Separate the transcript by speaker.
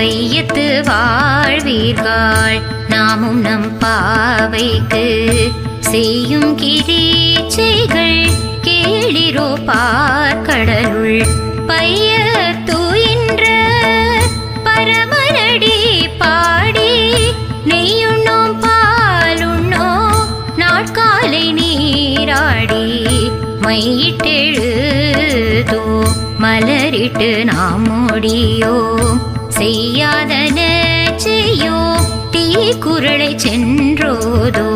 Speaker 1: வையத்து வாழ்வீர்கள். நாமும் நம் பாவைக்கு செய்யும் கிரீச்சைகள் கேளிரோ பார்க்கடலுள் பைய தூயின்ற பரமனடி பாடி நெய்யுண்ணோம் பாலுண்ணோ நாட்காலை நீராடி. மையிட்டெழுதோ மலரிட்டு நாம் முடியோம் செய்யாதன செய்யோ தீ குரலை சென்றோதோ